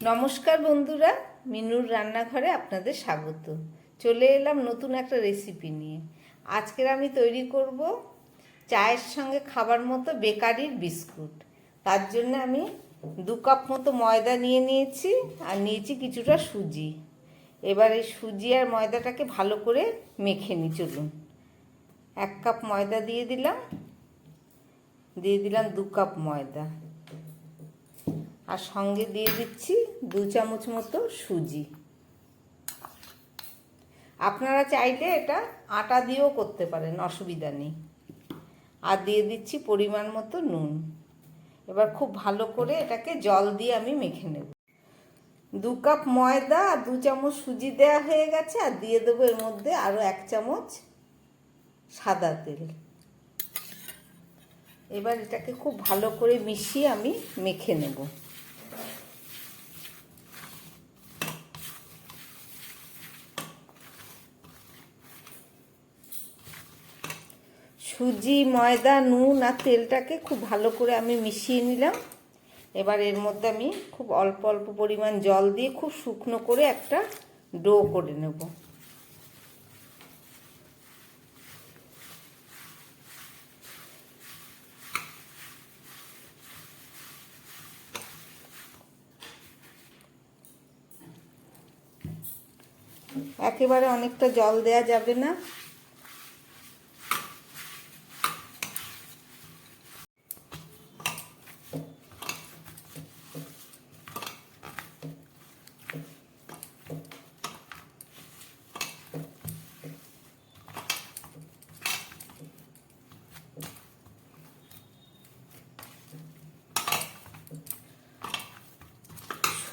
নমস্কার বন্ধুরা, মিনুর রান্নাঘরে আপনাদের স্বাগত। চলে এলাম নতুন একটা রেসিপি নিয়ে। আজকের আমি তৈরি করব চায়ের সঙ্গে খাবার মতো বেকারির বিস্কুট। তার জন্য আমি দু কাপ মতো ময়দা নিয়ে নিয়েছি আর নিয়েছি কিছুটা সুজি। এবার এই সুজি আর ময়দাটাকে ভালো করে মেখে নি চলুন। এক কাপ ময়দা দিয়ে দিলাম। দিয়ে দিলাম দু কাপ ময়দা। আর সঙ্গে দিয়ে দিচ্ছি দু চামচ মতো সুজি। আপনারা চাইলে এটা আটা দিয়েও করতে পারেন, অসুবিধা নেই। আর দিয়ে দিচ্ছি পরিমাণ মতো নুন। এবার খুব ভালো করে এটাকে জল দিয়ে আমি মেখে নেব। দু কাপ ময়দা আর দু চামচ সুজি দেওয়া হয়ে গেছে, আর দিয়ে দেবো এর মধ্যে আরও এক চামচ সাদা তেল। এবার এটাকে খুব ভালো করে মিশিয়ে আমি মেখে নেব। সুজি, ময়দা, নুন আর তেলটাকে খুব ভালো করে আমি মিশিয়ে নিলাম। এবার এর মধ্যে আমি খুব অল্প অল্প পরিমাণ জল দিয়ে খুব শুকনো করে একটা ডো করে নেব। একেবারে অনেকটা জল দেয়া যাবে না।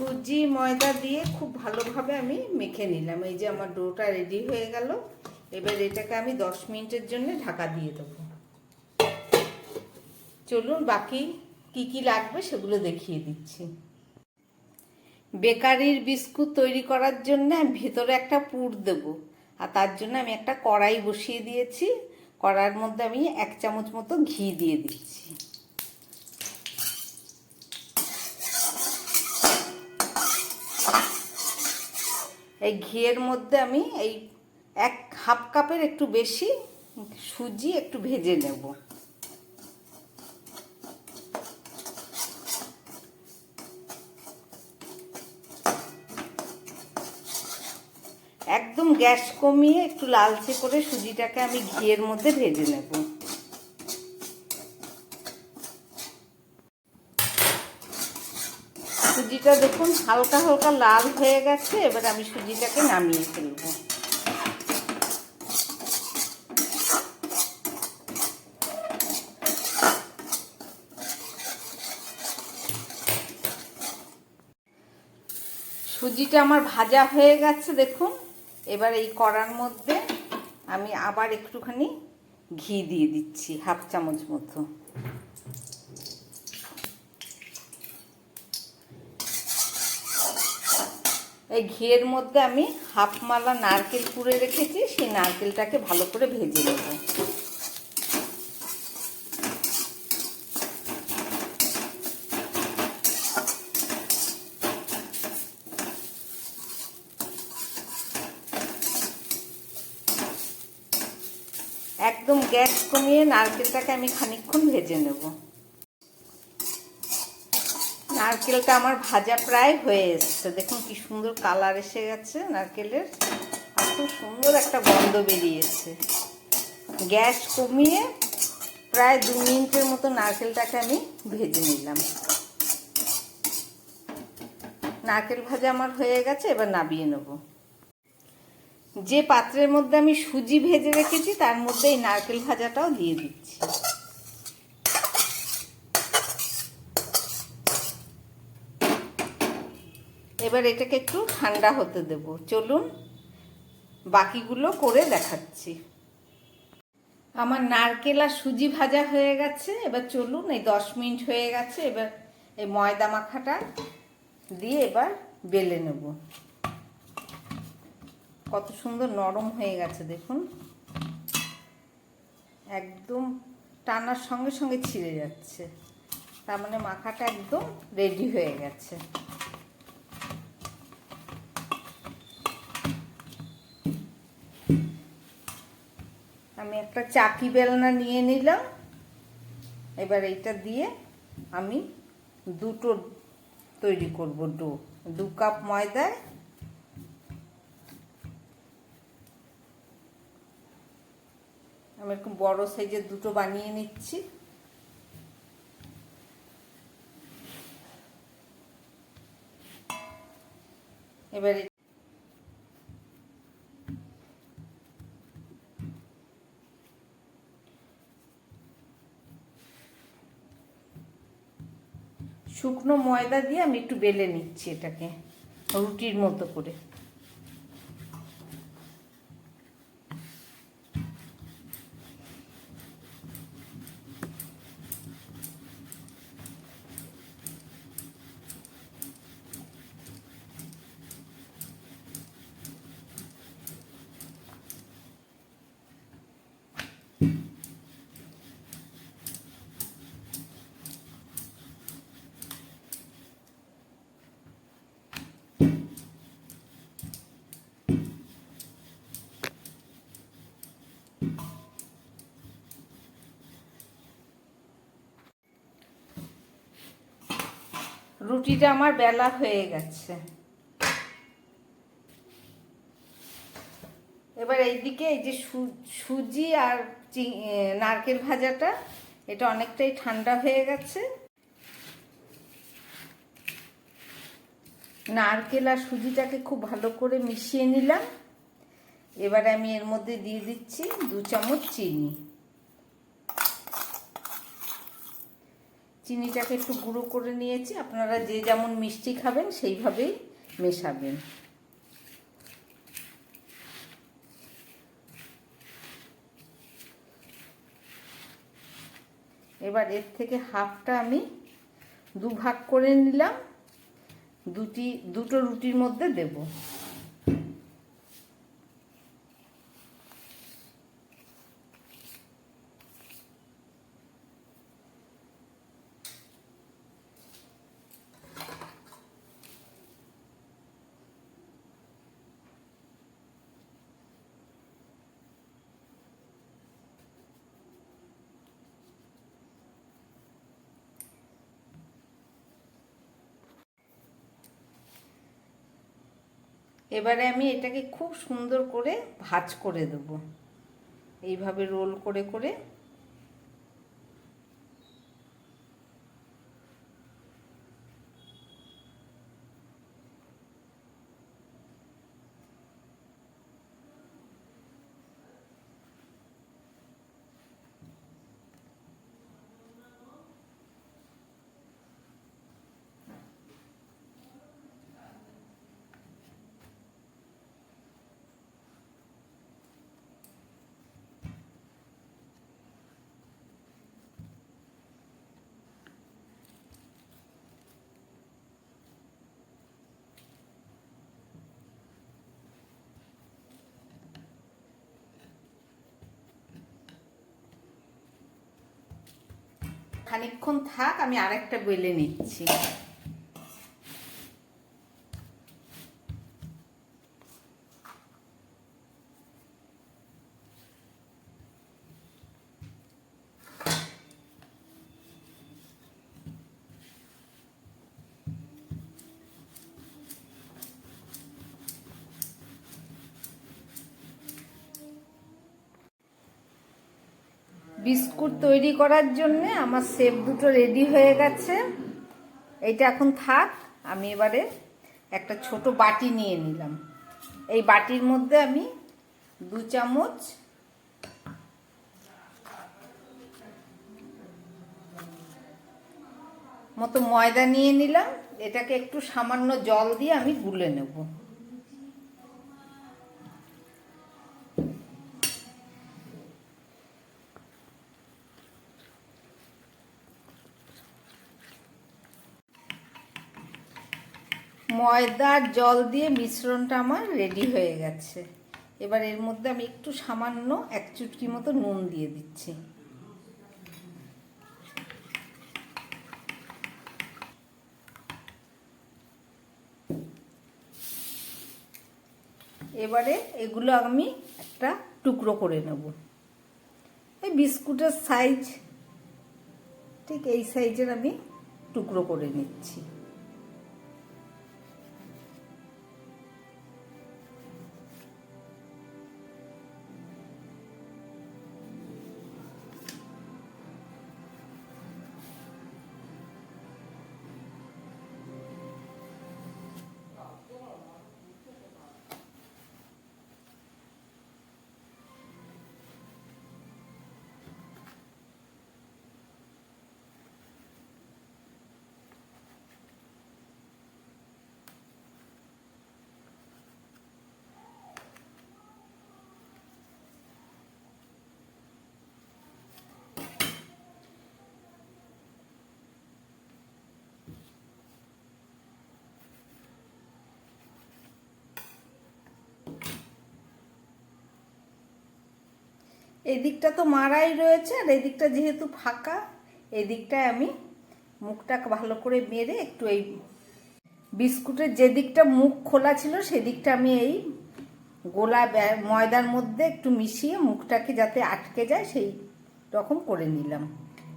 সুজি, ময়দা দিয়ে খুব ভালোভাবে আমি মেখে নিলাম। এই যে আমার ডোটা রেডি হয়ে গেল। এবার এটাকে আমি দশ মিনিটের জন্য ঢাকা দিয়ে দেবো। চলুন বাকি কি কি লাগবে সেগুলো দেখিয়ে দিচ্ছি। বেকারির বিস্কুট তৈরি করার জন্য আমি ভেতরে একটা পুর দেব। আর তার জন্য আমি একটা কড়াই বসিয়ে দিয়েছি। কড়ার মধ্যে আমি এক চামচ মতো ঘি দিয়ে দিচ্ছি। এই ঘিয়ের মধ্যে আমি এই এক হাফ কাপের একটু বেশি সুজি একটু ভেজে নেব। একদম গ্যাস কমিয়ে একটু লালচে করে সুজিটাকে আমি ঘিয়ের মধ্যে ভেজে নেব। সুজিটা দেখুন, হালকা হালকা লাল হয়ে গেছে, এবার আমি সুজিটাকে নামিয়ে ফেলব। সুজিটা আমার ভাজা হয়ে গেছে, দেখুন। এবার এই কড়ার মধ্যে আমি আবার একটুখানি ঘি দিয়ে দিচ্ছি, হাফ চামচ মতো। এই ঘিয়ের মধ্যে আমি হাফ মালা নারকেল পুড়ে রেখেছি, সেই নারকেলটাকে ভালো করে ভেজে নেব। একদম গ্যাস কমিয়ে নারকেলটাকে আমি খানিকক্ষণ ভেজে নেব। নারকেলটা আমার ভাজা প্রায় হয়ে এসছে। দেখুন কি সুন্দর কালার এসে গেছে নারকেলের। আর খুব সুন্দর একটা গন্ধ বেরিয়েছে। গ্যাস কমিয়ে প্রায় দু মিনিটের মতো নারকেলটাকে আমি ভেজে নিলাম। নারকেল ভাজা আমার হয়ে গেছে, এবার নাবিয়ে নেব। যে পাত্রের মধ্যে আমি সুজি ভেজে রেখেছি, তার মধ্যে এই নারকেল ভাজাটাও দিয়ে দিচ্ছি। এবার এটাকে একটু ঠান্ডা হতে দেব। চলুন বাকিগুলো করে দেখাচ্ছি। আমার নারকেল আর সুজি ভাজা হয়ে গেছে। এবার চলুন এই দশ মিনিট হয়ে গেছে। এবার এই ময়দা মাখাটা দিয়ে এবার বেলে নেব। কত সুন্দর নরম হয়ে গেছে, দেখুন। একদম টানার সঙ্গে সঙ্গে ছিঁড়ে যাচ্ছে। তার মানে মাখাটা একদম রেডি হয়ে গেছে। আমি একটা চাকি বেলনা নিয়ে নিলাম। এবার এইটা দিয়ে আমি দুটো তৈরি করব ডো, দু কাপ ময়দায় আমি এরকম বড় সাইজের দুটো বানিয়ে নিচ্ছি। এবারে শুকনো ময়দা দিয়ে আমি একটু বেলে নিচ্ছি এটাকে রুটির মতো করে। রুটিটা আমার বেলা হয়ে গেছে। এবার এইদিকে এই যে সুজি আর নারকেল ভাজাটা, এটা অনেকটাই ঠান্ডা হয়ে গেছে। নারকেল আর সুজিটাকে খুব ভালো করে মিশিয়ে নিলাম। এবারে আমি এর মধ্যে দিয়ে দিচ্ছি দু চামচ চিনি। চিনিটাকে একটু গুঁড়ো করে নিয়েছি। আপনারা যে যেমন মিষ্টি খাবেন, সেইভাবেই মেশাবেন। এবার এর থেকে হাফটা আমি দু ভাগ করে নিলাম। দুটি, দুটো রুটির মধ্যে দেব। এবারে আমি এটাকে খুব সুন্দর করে ভাজ করে দেবো। এইভাবে রোল করে করে খানিকক্ষণ থাক আমি আরেকটা বেলে নিচ্ছি। বিস্কুট তৈরি করার জন্য আমার সেপ দুটো রেডি হয়ে গেছে। এইটা এখন থাক, আমি এবারে একটা ছোট বাটি নিয়ে নিলাম। এই বাটির মধ্যে আমি দু চামচ মতো ময়দা নিয়ে নিলাম। এটাকে একটু সামান্য জল দিয়ে আমি গুলে নেব। ময়দার জল দিয়ে মিশ্রণটা আমার রেডি হয়ে গেছে। এবার এর মধ্যে আমি একটু সামান্য এক চুটকি মতো নুন দিয়ে দিচ্ছি। এবারে এগুলো আমি একটা টুকরো করে নেব। এই বিস্কুটের সাইজ ঠিক এই সাইজের আমি টুকরো করে নিচ্ছি। এদিকটা তো মারাই রয়েছে আর এদিকটা যেহেতু ফাঁকা, এদিকটায় আমি মুখটা ভালো করে মেরে একটু এই বিস্কুটের যেদিকটা মুখ খোলা ছিল সেদিকটা আমি এই গোলা ময়দার মধ্যে একটু মিশিয়ে মুখটাকে যাতে আটকে যায় সেই রকম করে নিলাম।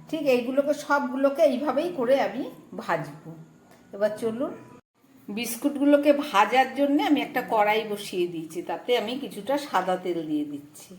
ঠিক এইগুলোকে সবগুলোকে এইভাবেই করে আমি ভাজবো। এবার চলুন, বিস্কুটগুলোকে ভাজার জন্য আমি একটা কড়াই বসিয়ে দিয়েছি, তাতে আমি কিছুটা সাদা তেল দিয়ে দিচ্ছি।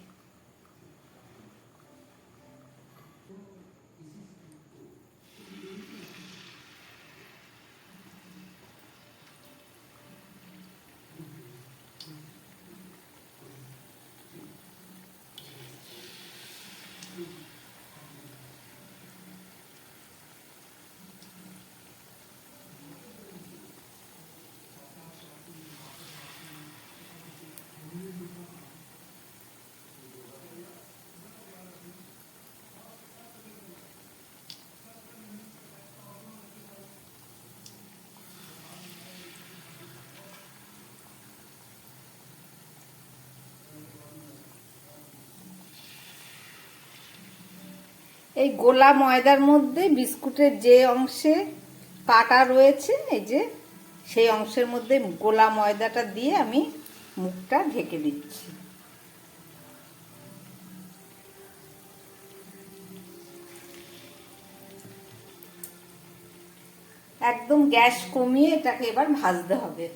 এই গোলা ময়দার মধ্যে বিস্কুটের যে অংশে কাটা রয়েছে, এই যে সেই অংশের মধ্যে গোলা ময়দাটা দিয়ে আমি মুখটা ঢেকে দিচ্ছি। একদম গ্যাস কমিয়ে এটাকে এবার ভাজতে হবে।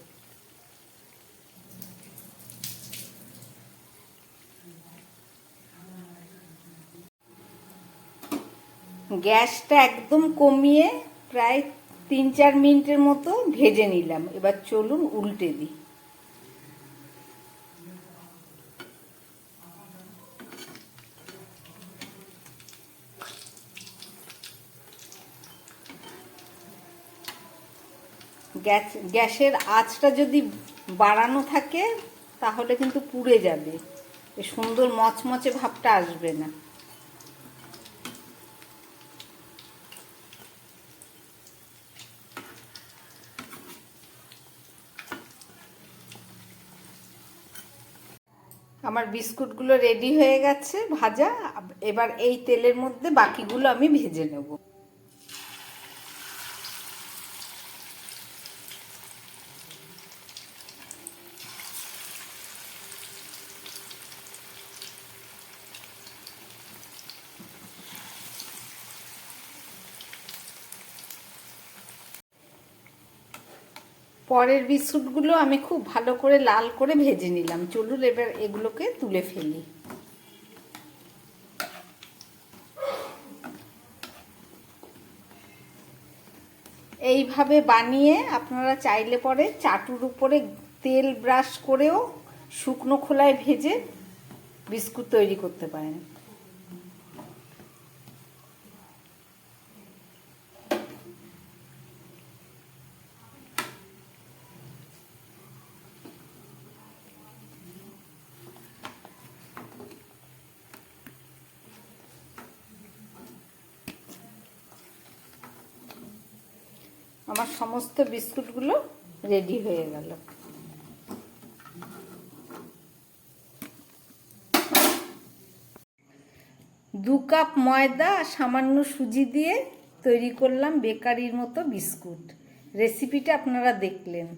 গ্যাসটা একদম কমিয়ে প্রায় তিন চার মিনিটের মতো ভেজে নিলাম। এবার চলুন উল্টে দিই। গ্যাস, গ্যাসের আঁচটা যদি বাড়ানো থাকে, তাহলে কিন্তু পুড়ে যাবে। সুন্দর মচমচে ভাবটা আসবে না। আমার বিস্কুটগুলো রেডি হয়ে গেছে ভাজা। এবার এই তেলের মধ্যে বাকিগুলো আমি ভেজে নেব। পরের বিস্কুটগুলো আমি খুব ভালো করে লাল করে ভেজে নিলাম। চলুন এবার এগুলোকে তুলে ফেলি। এইভাবে বানিয়ে আপনারা চাইলে পরে চাটুর উপরে তেল ব্রাশ করেও শুকনো খোলায় ভেজে বিস্কুট তৈরি করতে পারেন আমার সমস্ত বিস্কুটগুলো রেডি হয়ে গেল। দু কাপ ময়দা আর সামান্য সুজি দিয়ে তৈরি করলাম বেকারির মতো বিস্কুট। রেসিপিটা আপনারা দেখলেন।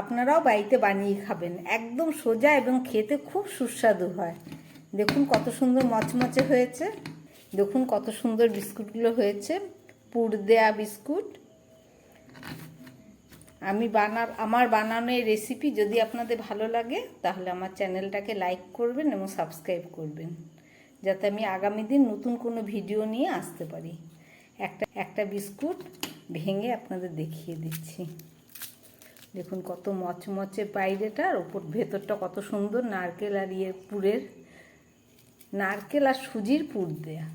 আপনারাও বাড়িতে বানিয়ে খাবেন। একদম সোজা এবং খেতে খুব সুস্বাদু হয়। দেখুন কত সুন্দর মচমচে হয়েছে। দেখুন কত সুন্দর বিস্কুটগুলো হয়েছে। পুর দেয়া বিস্কুট আমি বানার আমার বানানো এই রেসিপি যদি আপনাদের ভালো লাগে, তাহলে আমার চ্যানেলটাকে লাইক করবেন এবং সাবস্ক্রাইব করবেন, যাতে আমি আগামী দিন নতুন কোনো ভিডিও নিয়ে আসতে পারি। একটা একটা বিস্কুট ভেঙে আপনাদের দেখিয়ে দিচ্ছি। দেখুন কত মচমচে বাইরেটা আর ওপর ভেতরটা কত সুন্দর নারকেল আর ইয়ে পুরের, নারকেল আর সুজির পুর দেয়া।